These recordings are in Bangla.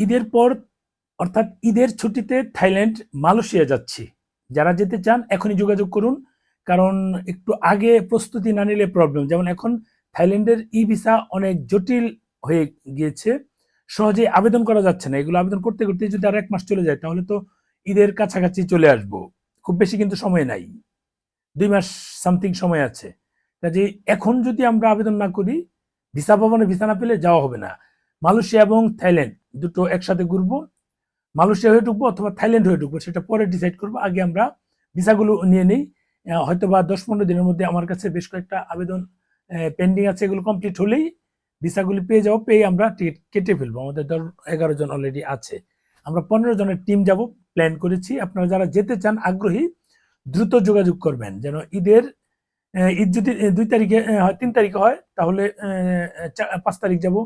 ঈদের পর, অর্থাৎ ঈদের ছুটিতে থাইল্যান্ড, মালয়েশিয়া যাচ্ছি। যারা যেতে চান, এখনই যোগাযোগ করুন। কারণ একটু আগে প্রস্তুতি না নিলে প্রবলেম যেমন এখন থাইল্যান্ডের ই ভিসা অনেক জটিল হয়ে গিয়েছে। সহজে আবেদন করা যাচ্ছে না। এগুলো আবেদন করতে করতে যদি আর এক মাস চলে যায়, তাহলে তো ঈদের কাছাকাছি চলে আসব। খুব বেশি কিন্তু সময় নাই। দুই মাস সামথিং সময় আছে। কাজে এখন যদি আমরা আবেদন না করি, ভিসা ভবনে ভিসা না পেলে যাওয়া হবে না। মালয়েশিয়া এবং থাইল্যান্ড দুটো একসাথে ঘুরবো, মালয়েশিয়া হয়ে ঢুকবো অথবা থাইল্যান্ড হয়ে ঢুকবো, সেটা পরে ডিসাইড করব। আগে আমরা ভিসাগুলো নিয়ে নিই। হয়তো বা দশ পনেরো দিনের মধ্যে আমার কাছে বেশ কয়েকটা আবেদন পেন্ডিং আছে, এগুলো কমপ্লিট হলেই ভিসাগুলি পেয়ে যাব, পেয়ে আমরা টিকিট কেটে ফেলব। আমাদের ধর এগারো জন অলরেডি আছে। আমরা পনেরো জনের টিম যাব প্ল্যান করেছি। আপনারা যারা যেতে চান আগ্রহী, দ্রুত যোগাযোগ করবেন, যেন ঈদের ঈদ যদি দুই তারিখে তিন তারিখে হয়, তাহলে পাঁচ তারিখ যাব।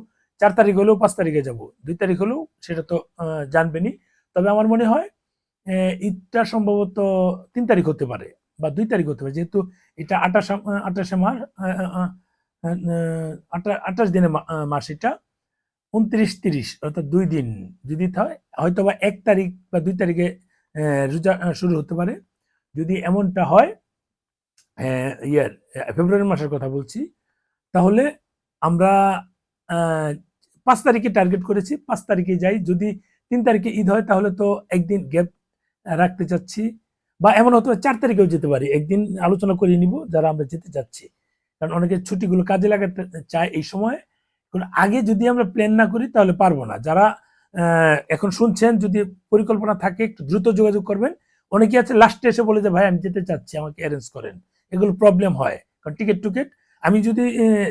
চার তারিখ হলেও পাঁচ তারিখে যাব দুই তারিখ হলেও সেটা তো আহ, জানবেনই। তবে আমার মনে হয় ঈদটা সম্ভবত তিন তারিখ হতে পারে বা দুই তারিখ হতে পারে যেহেতু এটা আঠাশ আঠাশে মাস আঠাশ দিনে মাস এটা উনত্রিশ তিরিশ অর্থাৎ দুই দিন যদি হয় হয়তো বা এক তারিখ বা দুই তারিখে রোজা শুরু হতে পারে। যদি এমনটা হয় ইয়ার ফেব্রুয়ারি মাসের কথা বলছি তাহলে আমরা পাঁচ তারিখে টার্গেট করেছি, পাঁচ তারিখে যাই। যদি তিন তারিখে ঈদ হয়, তাহলে তো একদিন গ্যাপ রাখতে চাচ্ছি। বা এমন হতো চার তারিখেও যেতে পারি। একদিন আলোচনা করে নিব, যারা আমরা যেতে চাচ্ছি। কারণ অনেকে ছুটিগুলো কাজে লাগাতে চায় এই সময়। আগে যদি আমরা প্ল্যান না করি, তাহলে পারব না। যারা এখন শুনছেন, যদি পরিকল্পনা থাকে, একটু দ্রুত যোগাযোগ করবেন। অনেকে আছে লাস্টে এসে বলে যে, ভাই, আমি যেতে চাচ্ছি, আমাকে অ্যারেঞ্জ করেন। এগুলো প্রবলেম হয়। কারণ টিকিট টুকেট আমি যদি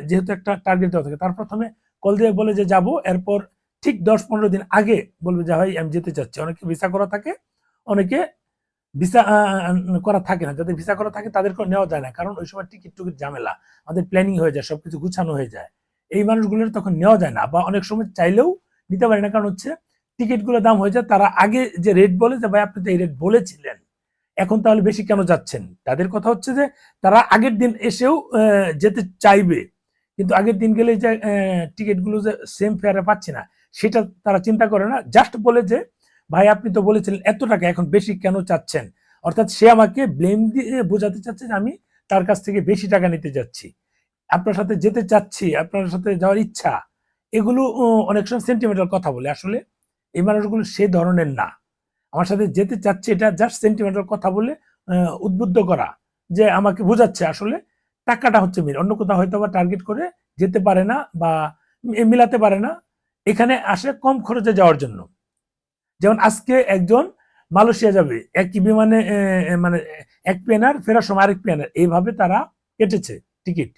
যেহেতু একটা টার্গেট দেওয়া থাকে, তার প্রথমে কল দিয়ে বলে যে যাব, এরপর ঠিক দশ পনেরো দিন আগে বলবে যে, ভাই, আমি যেতে চাচ্ছি। অনেকে ভিসা করা থাকে, অনেকে ভিসা করা থাকে না। যাদের ভিসা করা থাকে তাদেরকে নেওয়া যায় না। কারণ ওই সময় টিকিট টুকিট ঝামেলা, আমাদের প্ল্যানিং হয়ে যায়, সবকিছু গুছানো হয়ে যায়। এই মানুষগুলোর তখন নেওয়া যায় না বা অনেক সময় চাইলেও নিতে পারে না। কারণ হচ্ছে টিকিটগুলোর দাম হয়ে যায়, তারা আগে যে রেট বলে যে, ভাই, আপনি তো এই রেট বলেছিলেন, এখন তাহলে বেশি কেন যাচ্ছেন? তাদের কথা হচ্ছে যে, তারা আগের দিন এসেও যেতে চাইবে। কিন্তু আগের দিন গেলে যে টিকিটগুলো যে সেম ফেয়ারে পাচ্ছে না, সেটা তারা চিন্তা করে না। জাস্ট বলে যে, ভাই, আপনি তো বলেছিলেন এত টাকা, এখন বেশি কেন চাচ্ছেন? অর্থাৎ সে আমাকে ব্লেম দিয়ে বোঝাতে চাচ্ছে যে, আমি তার কাছ থেকে বেশি টাকা নিতে যাচ্ছি। আপনার সাথে যেতে চাচ্ছি, আপনার সাথে যাওয়ার ইচ্ছা। এগুলো অনেক সময় সেন্টিমেন্টাল কথা বলে। আসলে এই মানুষগুলো সে ধরনের না। আমার সাথে যেতে চাচ্ছে এটা জাস্ট সেন্টিমেন্টাল কথা বলে উদ্বুদ্ধ করা যে, আমাকে বোঝাচ্ছে। আসলে টাকাটা হচ্ছে মেন অন্য কোথাও হয়তো বা টার্গেট করে যেতে পারে না বা মিলাতে পারে না। এখানে আসে কম খরচে যাওয়ার জন্য। যেমন আজকে একজন মালয়েশিয়া যাবে, একই বিমানে মানে এক প্লেনার ফেরার সময় আরেক প্লেনার। এইভাবে তারা কেটেছে টিকিট।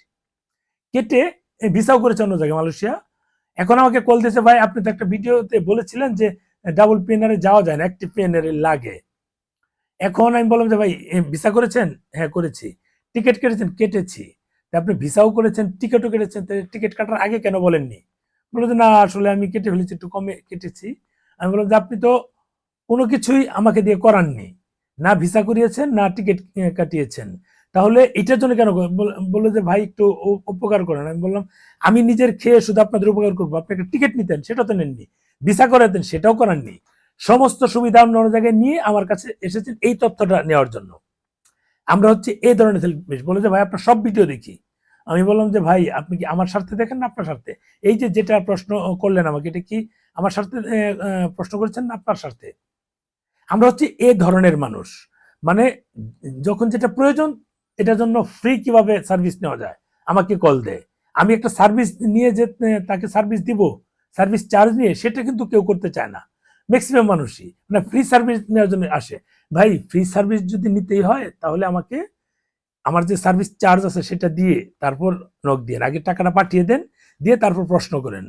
কেটে ভিসাও করেছে অন্য জায়গায় মালয়েশিয়া। এখন আমাকে কল দিয়েছে, ভাই, আপনি তো একটা ভিডিওতে বলেছিলেন যে ডাবল প্লেনারে যাওয়া যায় না, একটি প্লেনারে লাগে। এখন আমি বললাম যে, ভাই ভিসা করেছেন? হ্যাঁ করেছি। টিকিট কেটেছেন, কেটেছি। আপনি ভিসাও করেছেন, টিকিটও কেটেছেন টিকিট কাটার আগে কেন বলেননি? বলল যে, না, আসলে আমি কেটে ফেলেছি, একটু কমে কেটেছি। আমি বললাম যে, আপনি তো কোনো কিছুই আমাকে দিয়ে করাননি। না ভিসা করিয়েছেন, না টিকিট কাটিয়েছেন। তাহলে এটার জন্য কেন বলল যে, ভাই, একটু উপকার করেন। আমি বললাম, আমি নিজের খেয়ে শুধু আপনাদের উপকার করব। আপনি একটা টিকিট নিতেন, সেটা তো নেননি। ভিসা করাতেন, সেটাও করাননি। সমস্ত সুবিধা অন্য জায়গায় নিয়ে আমার কাছে এসেছেন এই তথ্যটা নেওয়ার জন্য। আমরা হচ্ছে এই ধরনের সেলিব্রিটি বলে যে, ভাই, আপনার সব ভিডিও দেখি। আমি বললাম যে, ভাই, আপনি কি আমার স্বার্থে দেখেন না আপনার স্বার্থে? এই যে, যেটা প্রশ্ন করলেন আমাকে, এটা কি আমার স্বার্থে প্রশ্ন করেছেন না আপনার স্বার্থে? আমরা হচ্ছে এ ধরনের মানুষ। মানে যখন যেটা প্রয়োজন, এটার জন্য ফ্রি কীভাবে সার্ভিস নেওয়া যায়? আমাকে কল দেয় আমি একটা সার্ভিস নিয়ে যে তাকে সার্ভিস দিব সার্ভিস চার্জ নিয়ে, সেটা কিন্তু কেউ করতে চায় না। ম্যাক্সিমাম মানুষই। মানে ফ্রি সার্ভিস নেওয়ার জন্য আসে। ভাই ফ্রি সার্ভিস যদি নিতেই হয়, তাহলে আমাকে, আমার যে সার্ভিস চার্জ আছে সেটা দিয়ে তারপর নক দিয়ে, আগে টাকাটা পাঠিয়ে দেন, দিয়ে তারপর প্রশ্ন করেন।